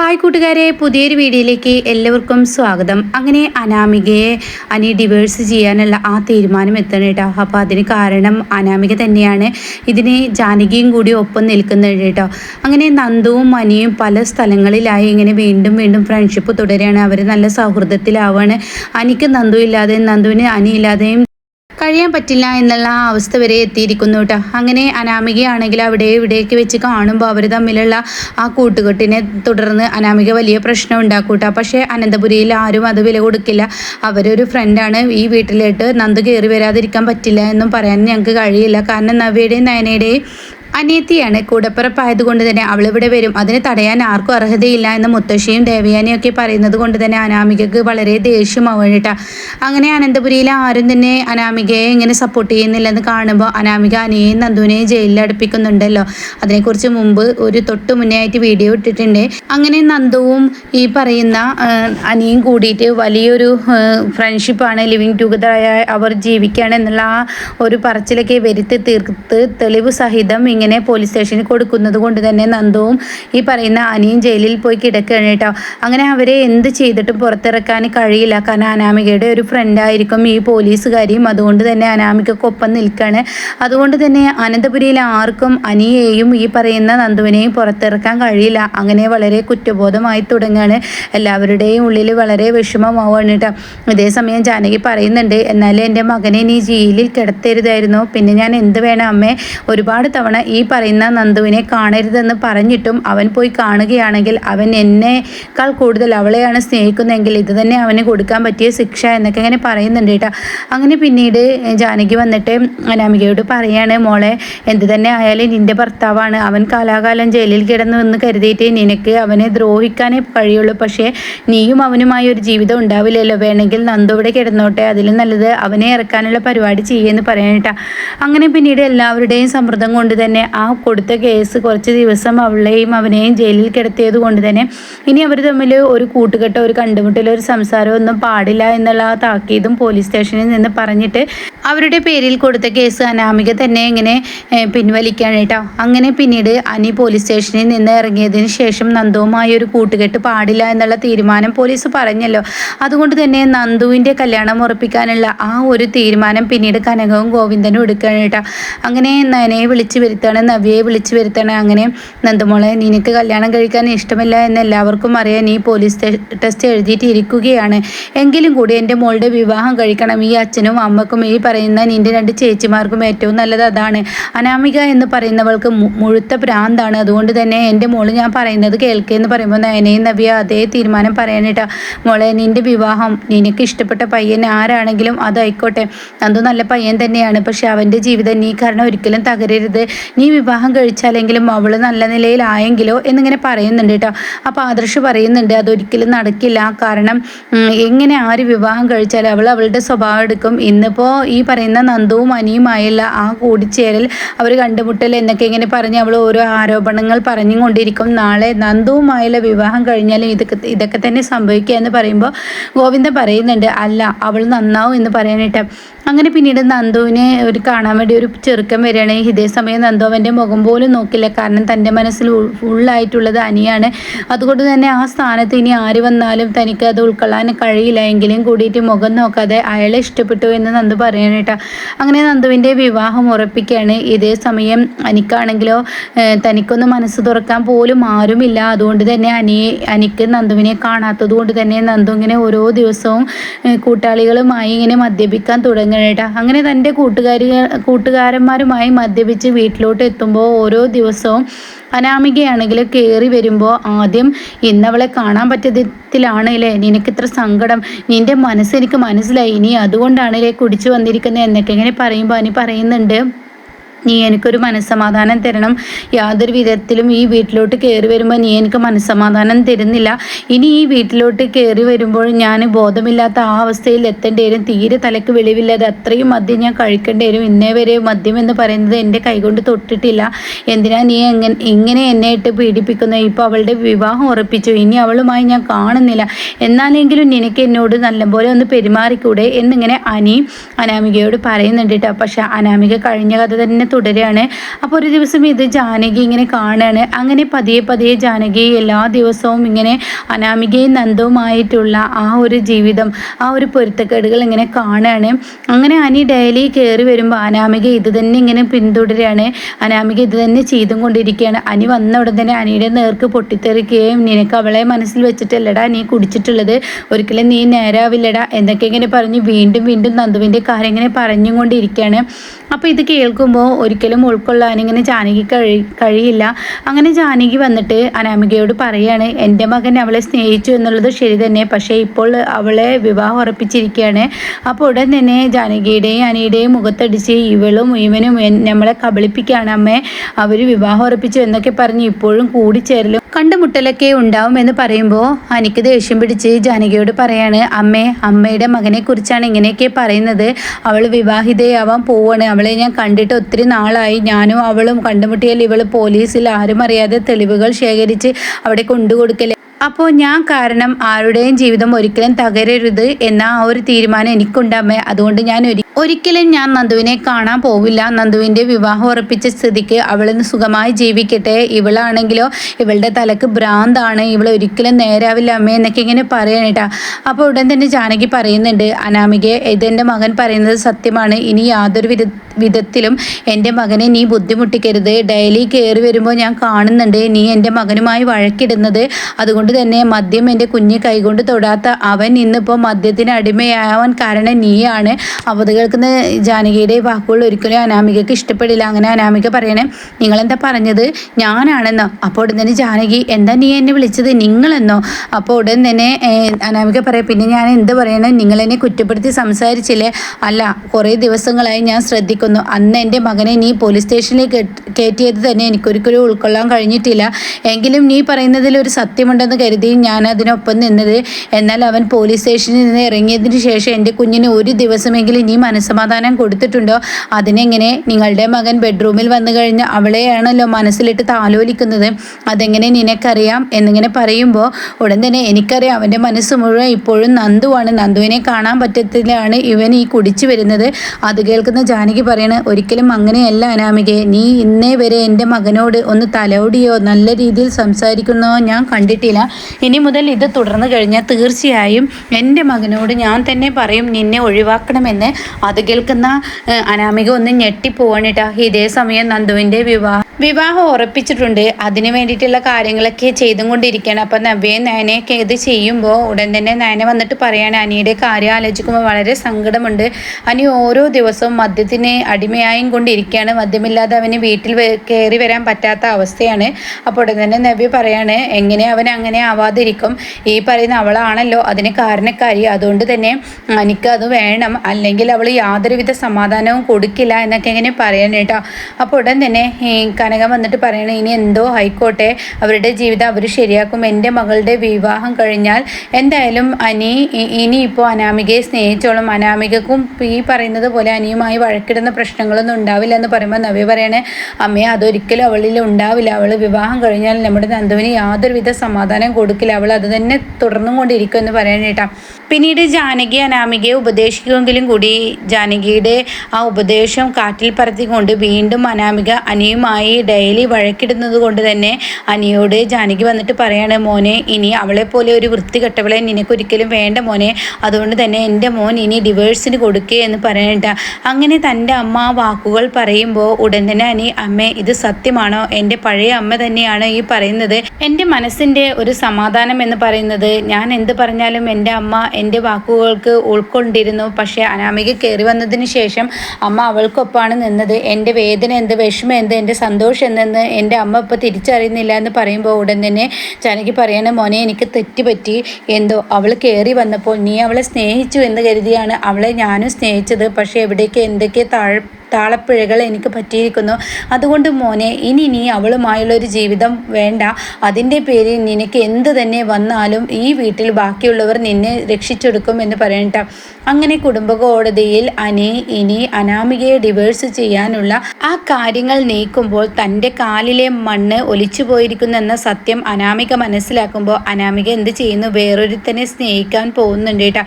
Hi കൂട്ടുകാരെ പുതിയൊരു വീഡിയോയിലേക്ക് എല്ലാവർക്കും സ്വാഗതം. അങ്ങനെ അനാമികയെ അനി ഡിവേഴ്സ് ചെയ്യാനുള്ള ആ തീരുമാനം എത്തണം കേട്ടോ. അപ്പോൾ അതിന് കാരണം അനാമിക തന്നെയാണ്. ഇതിന് ജാനകിയും കൂടി ഒപ്പം നിൽക്കുന്നുണ്ട് കേട്ടോ. അങ്ങനെ നന്ദുവും അനിയും പല സ്ഥലങ്ങളിലായി ഇങ്ങനെ വീണ്ടും വീണ്ടും ഫ്രണ്ട്ഷിപ്പ് തുടരുകയാണ്. അവർ നല്ല സൗഹൃദത്തിലാവാണ്. അനിക്ക് നന്ദു ഇല്ലാതെയും നന്ദുവിന് അനി ഇല്ലാതെയും കഴിയാൻ പറ്റില്ല എന്നുള്ള അവസ്ഥ വരെ എത്തിയിരിക്കുന്നു കേട്ടോ. അങ്ങനെ അനാമികയാണെങ്കിൽ അവിടെ ഇവിടെയൊക്കെ വെച്ച് കാണുമ്പോൾ അവർ തമ്മിലുള്ള ആ കൂട്ടുകെട്ടിനെ തുടർന്ന് അനാമിക വലിയ പ്രശ്നം ഉണ്ടാക്കും കേട്ടോ. പക്ഷേ അനന്തപുരിയിൽ ആരും അത് വില കൊടുക്കില്ല. അവരൊരു ഫ്രണ്ടാണ് ഈ വീട്ടിലോട്ട് നന്ദു കയറി വരാതിരിക്കാൻ പറ്റില്ല എന്നും പറയാൻ ഞങ്ങൾക്ക് കഴിയില്ല. കാരണം നവ്യയുടെയും നയനയുടെയും അനിയത്തിയാണ് കൂടപ്പിറപ്പായതുകൊണ്ട് തന്നെ അവൾ ഇവിടെ വരും. അതിന് തടയാൻ ആർക്കും അർഹതയില്ല എന്ന് മുത്തശ്ശിയും ദേവയാനിയും ഒക്കെ പറയുന്നത് കൊണ്ട് തന്നെ അനാമികക്ക് വളരെ ദേഷ്യമാവും കേട്ടോ. അങ്ങനെ അനന്തപുരിയിൽ ആരും തന്നെ അനാമികയെ ഇങ്ങനെ സപ്പോർട്ട് ചെയ്യുന്നില്ലെന്ന് കാണുമ്പോൾ അനാമിക അനിയെയും നന്ദുവിനെയും ജയിലിൽ അടുപ്പിക്കുന്നുണ്ടല്ലോ. അതിനെക്കുറിച്ച് മുമ്പ് ഒരു തൊട്ട് മുന്നേ ആയിട്ട് വീഡിയോ ഇട്ടിട്ടുണ്ട്. അങ്ങനെ നന്ദുവും ഈ പറയുന്ന അനിയും കൂടിയിട്ട് വലിയൊരു ഫ്രണ്ട്ഷിപ്പാണ് ലിവിങ് ടുഗദറായ അവർ ജീവിക്കുകയാണ് എന്നുള്ള ആ ഒരു പറച്ചിലൊക്കെ വരുത്തി തീർത്ത് തെളിവ് സഹിതം ഇങ്ങനെ പോലീസ് സ്റ്റേഷനിൽ കൊടുക്കുന്നത് കൊണ്ട് തന്നെ നന്ദവും ഈ പറയുന്ന അനിയും ജയിലിൽ പോയി കിടക്കുകയാണ് കേട്ടോ. അങ്ങനെ അവരെ എന്ത് ചെയ്തിട്ടും പുറത്തിറക്കാൻ കഴിയില്ല. കാരണം അനാമികയുടെ ഒരു ഫ്രണ്ടായിരിക്കും ഈ പോലീസുകാരിയും. അതുകൊണ്ട് തന്നെ അനാമികക്കൊപ്പം നിൽക്കുകയാണ് അതുകൊണ്ട് തന്നെ അനന്തപുരിയിൽ ആർക്കും അനിയെയും ഈ പറയുന്ന നന്ദുവിനെയും പുറത്തിറക്കാൻ കഴിയില്ല. അങ്ങനെ വളരെ കുറ്റബോധമായി തുടങ്ങുകയാണ് എല്ലാവരുടെയും ഉള്ളിൽ വളരെ വിഷമമാവുകയാണ് കേട്ടോ. ഇതേസമയം ജാനകി പറയുന്നുണ്ട് എന്നാലും എന്റെ മകനെ നീ ജയിലിൽ കിടത്തരുതായിരുന്നു. പിന്നെ ഞാൻ എന്ത് വേണം അമ്മേ? ഒരുപാട് തവണ ഈ പറയുന്ന നന്ദുവിനെ കാണരുതെന്ന് പറഞ്ഞിട്ടും അവൻ പോയി കാണുകയാണെങ്കിൽ അവൻ എന്നെക്കാൾ കൂടുതൽ അവളെയാണ് സ്നേഹിക്കുന്നതെങ്കിൽ ഇത് തന്നെ അവന് കൊടുക്കാൻ പറ്റിയ ശിക്ഷ എന്നൊക്കെ അങ്ങനെ പറയുന്നുണ്ട് കേട്ടോ. അങ്ങനെ പിന്നീട് ജാനകി വന്നിട്ട് അനാമികയോട് പറയാണ് മോളെ എന്ത് തന്നെ ആയാലും നിന്റെ ഭർത്താവാണ്. അവൻ കാലാകാലം ജയിലിൽ കിടന്നു എന്ന് കരുതിയിട്ട് നിനക്ക് അവനെ ദ്രോഹിക്കാനേ കഴിയുള്ളൂ. പക്ഷേ നീയും അവനുമായി ഒരു ജീവിതം ഉണ്ടാവില്ലല്ലോ. വേണമെങ്കിൽ നന്ദു ഇവിടെ കിടന്നോട്ടെ. അതിലും നല്ലത് അവനെ ഇറക്കാനുള്ള പരിപാടി ചെയ്യുമെന്ന് പറയാനിട്ടാ അങ്ങനെ പിന്നീട് എല്ലാവരുടെയും സമ്മർദ്ദം കൊണ്ട് തന്നെ ആ കൊടുത്ത കേസ് കുറച്ച് ദിവസം അവളെയും അവനെയും ജയിലിൽ കിടത്തിയത് കൊണ്ട് തന്നെ ഇനി അവർ തമ്മിൽ ഒരു കൂട്ടുകെട്ടോ ഒരു കണ്ടുമുട്ടലോ ഒരു സംസാരമോ ഒന്നും പാടില്ല എന്നുള്ള ആ താക്കീതും പോലീസ് സ്റ്റേഷനിൽ നിന്ന് പറഞ്ഞിട്ട് അവരുടെ പേരിൽ കൊടുത്ത കേസ് അനാമിക തന്നെ ഇങ്ങനെ പിൻവലിക്കുകയാണ് കേട്ടോ. അങ്ങനെ പിന്നീട് അനി പോലീസ് സ്റ്റേഷനിൽ നിന്ന് ഇറങ്ങിയതിന് ശേഷം നന്ദുവുമായി ഒരു കൂട്ടുകെട്ട് പാടില്ല എന്നുള്ള തീരുമാനം പോലീസ് പറഞ്ഞല്ലോ. അതുകൊണ്ട് തന്നെ നന്ദുവിന്റെ കല്യാണം ഉറപ്പിക്കാനുള്ള ആ ഒരു തീരുമാനം പിന്നീട് കനകവും ഗോവിന്ദനും എടുക്കുകയാണ് കേട്ടോ. അങ്ങനെ നനയെ വിളിച്ചു വരുത്താണ് നവ്യയെ വിളിച്ചു വരുത്തണേ. അങ്ങനെ നന്ദമോളെ നിനക്ക് കല്യാണം കഴിക്കാൻ ഇഷ്ടമില്ല എന്ന് എല്ലാവർക്കും അറിയാൻ നീ പോലീസ് ടെസ്റ്റ് എഴുതിയിട്ടിരിക്കുകയാണ്. എങ്കിലും കൂടി എന്റെ മോളുടെ വിവാഹം കഴിക്കണം. ഈ അച്ഛനും അമ്മക്കും ഈ പറയുന്ന നിന്റെ രണ്ട് ചേച്ചിമാർക്കും ഏറ്റവും നല്ലത് അതാണ്. അനാമിക എന്ന് പറയുന്നവൾക്ക് മുഴുത്ത ഭ്രാന്താണ്. അതുകൊണ്ട് തന്നെ എന്റെ മോൾ ഞാൻ പറയുന്നത് കേൾക്കുക എന്ന് പറയുമ്പോൾ നയനയും നവ്യ അതേ തീരുമാനം പറയാനിട്ടാ മോളെ നിന്റെ വിവാഹം നിനക്ക് ഇഷ്ടപ്പെട്ട പയ്യൻ ആരാണെങ്കിലും അതായിക്കോട്ടെ അതും നല്ല പയ്യൻ തന്നെയാണ്. പക്ഷെ അവന്റെ ജീവിതം നീ കാരണം ഒരിക്കലും തകരരുത്. നീ വിവാഹം കഴിച്ചാലെങ്കിലും അവൾ നല്ല നിലയിലായെങ്കിലോ എന്നിങ്ങനെ പറയുന്നുണ്ട് കേട്ടോ. അപ്പോൾ ആദർശ് പറയുന്നുണ്ട് അതൊരിക്കലും നടക്കില്ല. കാരണം എങ്ങനെ ആര് വിവാഹം കഴിച്ചാൽ അവൾ അവളുടെ സ്വഭാവം എടുക്കും. ഇന്നിപ്പോൾ ഈ പറയുന്ന നന്ദുവും അനിയുമായുള്ള ആ കൂടിച്ചേരൽ അവർ കണ്ടുമുട്ടൽ എന്നൊക്കെ ഇങ്ങനെ പറഞ്ഞ് അവൾ ഓരോ ആരോപണങ്ങൾ പറഞ്ഞുകൊണ്ടിരിക്കും. നാളെ നന്ദുവുമായുള്ള വിവാഹം കഴിഞ്ഞാലും ഇതൊക്കെ ഇതൊക്കെ തന്നെ സംഭവിക്കുക എന്ന് പറയുമ്പോൾ ഗോവിന്ദൻ പറയുന്നുണ്ട് അല്ല അവൾ നന്നാവും എന്ന് പറയാനായിട്ട്. അങ്ങനെ പിന്നീട് നന്ദുവിനെ ഒരു കാണാൻ വേണ്ടി ഒരു ചെറുക്കൻ വരികയാണ്. ഇതേ സമയം നന്ദു അവന്റെ മുഖം പോലും നോക്കില്ല. കാരണം തന്റെ മനസ്സിൽ ഫുള്ളായിട്ടുള്ളത് അനിയാണ്. അതുകൊണ്ട് തന്നെ ആ സ്ഥാനത്ത് ഇനി ആര് വന്നാലും തനിക്ക് അത് ഉൾക്കൊള്ളാൻ കഴിയില്ല. എങ്കിലും കൂടിയിട്ട് മുഖം നോക്കാതെ അയാളെ ഇഷ്ടപ്പെട്ടു എന്ന് നന്ദു പറയാനായിട്ടാ അങ്ങനെ നന്ദുവിന്റെ വിവാഹം ഉറപ്പിക്കുകയാണ്. ഇതേ സമയം അനിക്കാണെങ്കിലോ തനിക്കൊന്ന് മനസ്സ് തുറക്കാൻ പോലും ആരുമില്ല. അതുകൊണ്ട് തന്നെ അനി അനിക്ക് നന്ദുവിനെ കാണാത്തത് കൊണ്ട് തന്നെ നന്ദു ഇങ്ങനെ ഓരോ ദിവസവും കൂട്ടാളികളുമായി ഇങ്ങനെ മദ്യപിക്കാൻ തുടങ്ങണേട്ടാ അങ്ങനെ തന്റെ കൂട്ടുകാരി കൂട്ടുകാരന്മാരുമായി മദ്യപിച്ച് വീട്ടിലോട്ട് എത്തുമ്പോൾ ഓരോ ദിവസവും അനാമികയാണെങ്കിൽ കയറി വരുമ്പോൾ ആദ്യം ഇന്നവളെ കാണാൻ പറ്റത്തിലാണല്ലേ? നിനക്ക് ഇത്ര സങ്കടം. നിന്റെ മനസ്സ് എനിക്ക് മനസ്സിലായി. ഇനി അതുകൊണ്ടാണല്ലേ കുടിച്ചു വന്നിരിക്കുന്നത് എന്നൊക്കെ ഇങ്ങനെ പറയുമ്പോൾ അനി പറയുന്നുണ്ട്. നീ എനിക്കൊരു മനസ്സമാധാനം തരണം. യാതൊരു വിധത്തിലും ഈ വീട്ടിലോട്ട് കയറി വരുമ്പോൾ നീ എനിക്ക് മനസ്സമാധാനം തരുന്നില്ല. ഇനി ഈ വീട്ടിലോട്ട് കയറി വരുമ്പോൾ ഞാൻ ബോധമില്ലാത്ത ആ അവസ്ഥയിൽ എത്തേണ്ടി വരും. തീരെ തലക്ക് വെളിവില്ലാതെ അത്രയും മദ്യം ഞാൻ കഴിക്കേണ്ടി വരും. ഇന്നേ വരെ മദ്യം എന്ന് പറയുന്നത് എന്റെ കൈകൊണ്ട് തൊട്ടിട്ടില്ല. എന്തിനാ നീ എങ്ങനെ ഇങ്ങനെ എന്നെ ഇട്ട് പീഡിപ്പിക്കുന്നത് ഇപ്പോൾ അവളുടെ വിവാഹം ഉറപ്പിച്ചു. ഇനി അവളുമായി ഞാൻ കാണുന്നില്ല. എന്നാലെങ്കിലും നിനക്ക് എന്നോട് നല്ലപോലെ ഒന്ന് പെരുമാറിക്കൂടെ? എന്നിങ്ങനെ അനി അനാമികയോട് പറയുന്നുണ്ട് കേട്ടോ. പക്ഷെ അനാമിക കഴിഞ്ഞ കഥ തന്നെ തുടരുകയാണ്. അപ്പോൾ ഒരു ദിവസം ഇത് ജാനകി ഇങ്ങനെ കാണുകയാണ് അങ്ങനെ പതിയെ പതിയെ ജാനകി എല്ലാ ദിവസവും ഇങ്ങനെ അനാമികയും നന്ദവുമായിട്ടുള്ള ആ ഒരു ജീവിതം ആ ഒരു പൊരുത്തക്കേടുകൾ ഇങ്ങനെ കാണുകയാണ് അങ്ങനെ അനി ഡെയിലി കയറി വരുമ്പോൾ അനാമിക ഇത് തന്നെ ഇങ്ങനെ പിന്തുടരുകയാണ്. അനാമിക ഇത് തന്നെ ചെയ്തും കൊണ്ടിരിക്കുകയാണ് അനി വന്ന ഉടൻ തന്നെ അനിയുടെ നേർക്ക് പൊട്ടിത്തെറിക്കുകയും നിനക്ക് അവളെ മനസ്സിൽ വെച്ചിട്ടല്ലടാ നീ കുടിച്ചിട്ടുള്ളത്. ഒരിക്കലും നീ നേരാവില്ലടാ എന്നൊക്കെ ഇങ്ങനെ പറഞ്ഞ് വീണ്ടും വീണ്ടും നന്ദുവിന്റെ കാര്യം ഇങ്ങനെ പറഞ്ഞും കൊണ്ടിരിക്കുകയാണ് അപ്പോൾ ഇത് കേൾക്കുമ്പോൾ ഒരിക്കലും ഉൾക്കൊള്ളാൻ ഇങ്ങനെ ജാനകി കഴി കഴിയില്ല. അങ്ങനെ ജാനകി വന്നിട്ട് അനാമികയോട് പറയാണ് എന്റെ മകൻ അവളെ സ്നേഹിച്ചു എന്നുള്ളത് ശരി തന്നെ പക്ഷേ ഇപ്പോൾ അവളെ വിവാഹം ഉറപ്പിച്ചിരിക്കുകയാണ് അപ്പോൾ ഉടൻ തന്നെ ജാനകിയുടെയും അനിയുടെയും മുഖത്തടിച്ച് ഇവളും ഇവനും നമ്മളെ കബളിപ്പിക്കുകയാണ്. അമ്മേ അവർ വിവാഹം ഉറപ്പിച്ചു എന്നൊക്കെ പറഞ്ഞ് ഇപ്പോഴും കൂടിച്ചേരലും കണ്ടുമുട്ടലൊക്കെ ഉണ്ടാവും എന്ന് പറയുമ്പോൾ അനിക്ക് ദേഷ്യം പിടിച്ച് ജാനകിയോട് പറയാണ് അമ്മേ അമ്മയുടെ മകനെക്കുറിച്ചാണ് ഇങ്ങനെയൊക്കെ പറയുന്നത്. അവൾ വിവാഹിതയാവാൻ പോവാണ്. അവളെ ഞാൻ കണ്ടിട്ട് ഒത്തിരി നാളായി. ഞാനും അവളും കണ്ടുമുട്ടിയാൽ ഇവൾ പോലീസിൽ ആരും അറിയാതെ തെളിവുകൾ ശേഖരിച്ച് അവിടെ കൊണ്ടുകൊടുക്കൽ അപ്പോൾ ഞാൻ കാരണം ആരുടെയും ജീവിതം ഒരിക്കലും തകരരുത് എന്ന ആ ഒരു തീരുമാനം എനിക്കുണ്ടമ്മേ അതുകൊണ്ട് ഞാൻ ഒരി ഒരിക്കലും ഞാൻ നന്ദുവിനെ കാണാൻ പോവില്ല. നന്ദുവിന്റെ വിവാഹം ഉറപ്പിച്ച സ്ഥിതിക്ക് അവളിന്ന് സുഖമായി ജീവിക്കട്ടെ. ഇവളാണെങ്കിലോ ഇവളുടെ തലക്ക് ഭ്രാന്താണ്. ഇവൾ ഒരിക്കലും നേരാവില്ല അമ്മേ എന്നൊക്കെ ഇങ്ങനെ പറയണേട്ടാ അപ്പോൾ ഉടൻ തന്നെ ജാനകി പറയുന്നുണ്ട് അനാമികയെ ഇതെന്റെ മകൻ പറയുന്നത് സത്യമാണ്. ഇനി യാതൊരു വിധ വിധത്തിലും എന്റെ മകനെ നീ ബുദ്ധിമുട്ടിക്കരുത്. ഡെയിലി കയറി വരുമ്പോൾ ഞാൻ കാണുന്നുണ്ട്. നീ എന്റെ മകനുമായി വഴക്കിടുന്നത്. അതുകൊണ്ട് തന്നെ മദ്യം എന്റെ കുഞ്ഞ് കൈകൊണ്ട് തൊടാത്ത അവൻ ഇന്നിപ്പോൾ മദ്യത്തിന് അടിമയാവാൻ കാരണം നീയാണ്. അവത് കേൾക്കുന്ന ജാനകിയുടെ വാക്കുകൾ ഒരിക്കലും അനാമികയ്ക്ക് ഇഷ്ടപ്പെടില്ല. അങ്ങനെ അനാമിക പറയണേ നിങ്ങളെന്താ പറഞ്ഞത്? ഞാനാണെന്നോ? അപ്പോൾ ഉടൻ തന്നെ ജാനകി എന്താ നീ എന്നെ വിളിച്ചത്? നിങ്ങളെന്നോ? അപ്പോൾ ഉടൻ തന്നെ അനാമിക പറയാം പിന്നെ ഞാൻ എന്ത് പറയണം? നിങ്ങളെന്നെ കുറ്റപ്പെടുത്തി സംസാരിച്ചില്ലേ? അല്ല കുറേ ദിവസങ്ങളായി ഞാൻ ശ്രദ്ധിക്കുന്നു. അന്ന് എന്റെ മകനെ നീ പോലീസ് സ്റ്റേഷനിലേക്ക് കയറ്റിയത് തന്നെ എനിക്കൊരിക്കലും ഉൾക്കൊള്ളാൻ കഴിഞ്ഞിട്ടില്ല. എങ്കിലും നീ പറയുന്നതിൽ ഒരു സത്യമുണ്ടെന്ന് കരുതി ഞാൻ അതിനൊപ്പം നിന്നത്. എന്നാൽ അവൻ പോലീസ് സ്റ്റേഷനിൽ നിന്ന് ഇറങ്ങിയതിന് ശേഷം എന്റെ കുഞ്ഞിന് ഒരു ദിവസമെങ്കിലും നീ മനസ്സമാധാനം കൊടുത്തിട്ടുണ്ടോ? അതിനെങ്ങനെ? നിങ്ങളുടെ മകൻ ബെഡ്റൂമിൽ വന്നു കഴിഞ്ഞ് അവളെയാണല്ലോ മനസ്സിലിട്ട് താലോലിക്കുന്നത്. അതെങ്ങനെ നിനക്കറിയാം? എന്നിങ്ങനെ പറയുമ്പോൾ ഉടൻ തന്നെ എനിക്കറിയാം അവന്റെ മനസ്സ് മുഴുവൻ ഇപ്പോഴും നന്ദുവാണ്. നന്ദുവിനെ കാണാൻ പറ്റത്തിലാണ് ഇവൻ ഈ കുടിച്ചു വരുന്നത്. അത് കേൾക്കുന്ന ജാനകി പറയണ ഒരിക്കലും അങ്ങനെയല്ല അനാമികയെ. നീ ഇന്നേ വരെ എന്റെ മകനോട് ഒന്ന് തലോടിയോ നല്ല രീതിയിൽ സംസാരിക്കുന്നോ? ഞാൻ കണ്ടിട്ടില്ല. ഇനി മുതൽ ഇത് തുടർന്ന് കഴിഞ്ഞാൽ തീർച്ചയായും എന്റെ മകനോട് ഞാൻ തന്നെ പറയും നിന്നെ ഒഴിവാക്കണമെന്ന്. അത് കേൾക്കുന്ന അനാമിക ഒന്ന് ഞെട്ടിപ്പോവാണിട്ടാ ഇതേ സമയം നന്ദുവിന്റെ വിവാഹം വിവാഹം ഉറപ്പിച്ചിട്ടുണ്ട്. അതിന് വേണ്ടിയിട്ടുള്ള കാര്യങ്ങളൊക്കെ ചെയ്തും കൊണ്ടിരിക്കുകയാണ് അപ്പം നവ്യെ നയനയൊക്കെ ഇത് ചെയ്യുമ്പോൾ ഉടൻ തന്നെ നയന വന്നിട്ട് പറയാണ് അനിയുടെ കാര്യം ആലോചിക്കുമ്പോൾ വളരെ സങ്കടമുണ്ട്. അനി ഓരോ ദിവസവും മദ്യത്തിന് അടിമയായും കൊണ്ടിരിക്കുകയാണ്. മദ്യമില്ലാതെ അവന് വീട്ടിൽ കയറി വരാൻ പറ്റാത്ത അവസ്ഥയാണ്. അപ്പോൾ ഉടൻ തന്നെ നവ്യ പറയാണ് എങ്ങനെ അവൻ അങ്ങനെ ആവാതിരിക്കും? ഈ പറയുന്ന അവളാണല്ലോ അതിന് കാരണക്കാരി. അതുകൊണ്ട് തന്നെ അനിക്ക് അത് വേണം. അല്ലെങ്കിൽ അവൾ യാതൊരുവിധ സമാധാനവും കൊടുക്കില്ല എന്നൊക്കെ ഇങ്ങനെ പറയണം അപ്പോൾ ഉടൻ തന്നെ കനകം വന്നിട്ട് പറയണേ ഇനി എന്തോ ആയിക്കോട്ടെ അവരുടെ ജീവിതം അവർ ശരിയാക്കും. എന്റെ മകളുടെ വിവാഹം കഴിഞ്ഞാൽ എന്തായാലും അനി ഇനി ഇനിയിപ്പോൾ അനാമികയെ സ്നേഹിച്ചോളും. അനാമികക്കും ഈ പറയുന്നത് പോലെ അനിയുമായി വഴക്കിടുന്ന പ്രശ്നങ്ങളൊന്നും ഉണ്ടാവില്ല എന്ന് പറയുമ്പോൾ നവ്യ പറയണേ അമ്മയെ അതൊരിക്കലും അവളിൽ ഉണ്ടാവില്ല. അവൾ വിവാഹം കഴിഞ്ഞാൽ നമ്മുടെ നന്ദുവിന് യാതൊരുവിധ സമാധാനം കൊടുക്കില്ല. അവൾ അത് തന്നെ തുടർന്നും കൊണ്ടിരിക്കും എന്ന് പറയാനേട്ടാ പിന്നീട് ജാനകി അനാമികയെ ഉപദേശിക്കുമെങ്കിലും കൂടി ജാനകിയുടെ ആ ഉപദേശം കാറ്റിൽ പറത്തിക്കൊണ്ട് വീണ്ടും അനാമിക അനിയുമായി ഡെയിലി വഴക്കിടുന്നത് കൊണ്ട് തന്നെ അനിയോട് ജാനകി വന്നിട്ട് പറയാണ് മോനെ ഇനി അവളെ പോലെ ഒരു വൃത്തി വൃത്തികെട്ടവളെ നിനക്കൊരിക്കലും വേണ്ട മോനെ. അതുകൊണ്ട് തന്നെ എന്റെ മോൻ ഇനി ഡിവേഴ്സിന് കൊടുക്കുക എന്ന് പറയണ്ട. അങ്ങനെ തന്റെ അമ്മ വാക്കുകൾ പറയുമ്പോൾ ഉടൻ തന്നെ അനി അമ്മേ ഇത് സത്യമാണോ? എന്റെ പഴയ അമ്മ തന്നെയാണ് ഈ പറയുന്നത്. എന്റെ മനസ്സിന്റെ ഒരു സമാധാനം എന്ന് പറയുന്നത് ഞാൻ എന്ത് പറഞ്ഞാലും എന്റെ അമ്മ എന്റെ വാക്കുകൾക്ക് ഉൾക്കൊണ്ടിരുന്നു. പക്ഷേ അനാമിക കയറി വന്നതിന് ശേഷം അമ്മ അവൾക്കൊപ്പമാണ് നിന്നത്. എന്റെ വേദന എന്ത് വിഷമം എന്ത് എന്റെ സന്തോഷം എന്തെന്ന് എന്റെ അമ്മ ഇപ്പോൾ തിരിച്ചറിയുന്നില്ല എന്ന് പറയുമ്പോൾ ഉടൻ തന്നെ ജാനകി പറയണ മോനെ എനിക്ക് തെറ്റുപറ്റി എന്തോ അവൾ കയറി വന്നപ്പോൾ നീ അവളെ സ്നേഹിച്ചു എന്ന് കരുതിയാണ് അവളെ ഞാനും സ്നേഹിച്ചത്. പക്ഷേ എവിടേക്ക് എന്തൊക്കെ താഴ് താളപ്പിഴകൾ എനിക്ക് പറ്റിയിരിക്കുന്നു. അതുകൊണ്ട് മോനെ ഇനി നീ അവളുമായുള്ളൊരു ജീവിതം വേണ്ട. അതിന്റെ പേരിൽ നിനക്ക് എന്ത് തന്നെ വന്നാലും ഈ വീട്ടിൽ ബാക്കിയുള്ളവർ നിന്നെ രക്ഷിച്ചെടുക്കും എന്ന് പറയണ്ട. അങ്ങനെ കുടുംബ കോടതിയിൽ അനി ഇനി അനാമികയെ ഡിവേഴ്സ് ചെയ്യാനുള്ള ആ കാര്യങ്ങൾ നീക്കുമ്പോൾ തന്റെ കാലിലെ മണ്ണ് ഒലിച്ചു പോയിരിക്കുന്നു എന്ന സത്യം അനാമിക മനസ്സിലാക്കുമ്പോൾ അനാമിക എന്ത് ചെയ്യുന്നു? വേറൊരുത്തനെ സ്നേഹിക്കാൻ പോകുന്നുണ്ട് കേട്ടോ.